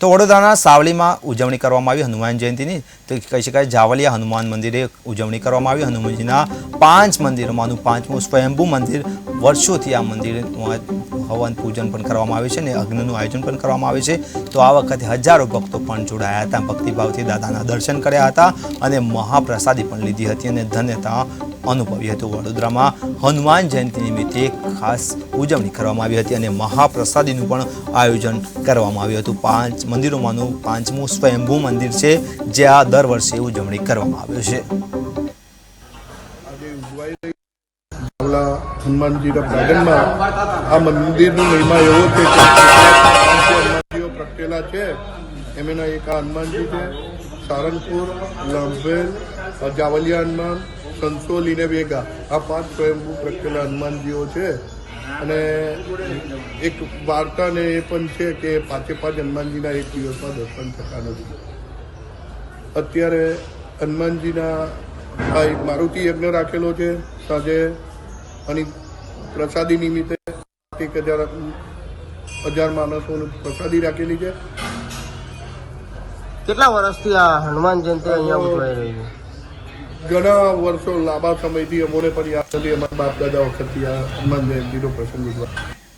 તો વડોદરાના સાવલીમાં ઉજવણી કરવામાં આવી. હનુમાન જયંતિની તો કહી શકાય જાવલિયા હનુમાન મંદિરે ઉજવણી કરવામાં આવી. હનુમાનજીના પાંચ મંદિરોમાંનું પાંચમું સ્વયંભૂ મંદિર વર્ષોથી આ મંદિરમાં હવન પૂજન પણ કરવામાં આવે છે અને અગ્નિનું આયોજન પણ કરવામાં આવે છે. તો આ વખતે હજારો ભક્તો પણ જોડાયા હતા. ભક્તિભાવથી દાદાના દર્શન કર્યા હતા અને મહાપ્રસાદી પણ લીધી હતી અને ધન્યતા અનુભવી હતું. વડોદરામાં હનુમાન જયંતિ નિમિત્તે ખાસ ઉજવણી કરવામાં આવી હતી અને મહાપ્રસાદીનું પણ આયોજન કરવામાં આવ્યું હતું. પાંચ મંદિરોમાંનું પાંચમું સ્વયંભૂ મંદિર છે, જે આ દર વર્ષે ઉજવણી કરવામાં આવ્યું છે. હનુમાનજીના ગાર્ડનમાં આ મંદિરનો મહિમા એવો છે. કે હનુમાનજીઓ પ્રગટેલા છે. એમના એક આ હનુમાનજી છે. સારંગપુર લંભેલ જાવલિયા હનુમાન સંતોલીને વેગા આ પાંચ સ્વયંભૂ પ્રગટેલા હનુમાનજીઓ છે. અને એક વાર્તાને એ પણ છે કે પાંચે પાંચ હનુમાનજીના એક દિવસમાં દર્શન થતા નથી. અત્યારે હનુમાનજીના મારુતિ યજ્ઞ રાખેલો છે. સાંજે અને પ્રસાદી નિમિત્તે એક હજાર હજાર માણસોની પ્રસાદી રાખેલી છે. કેટલા વર્ષથી આ હનુમાન જયંતિ અહીંયા ઉજવાઈ રહી છે? ઘણા વર્ષો લાંબા સમયથી અમોને પણ યાદ નથી અમારા બાપ દાદા વખતથી આ હનુમાન જયંતિનો પ્રસંગ ઉજવા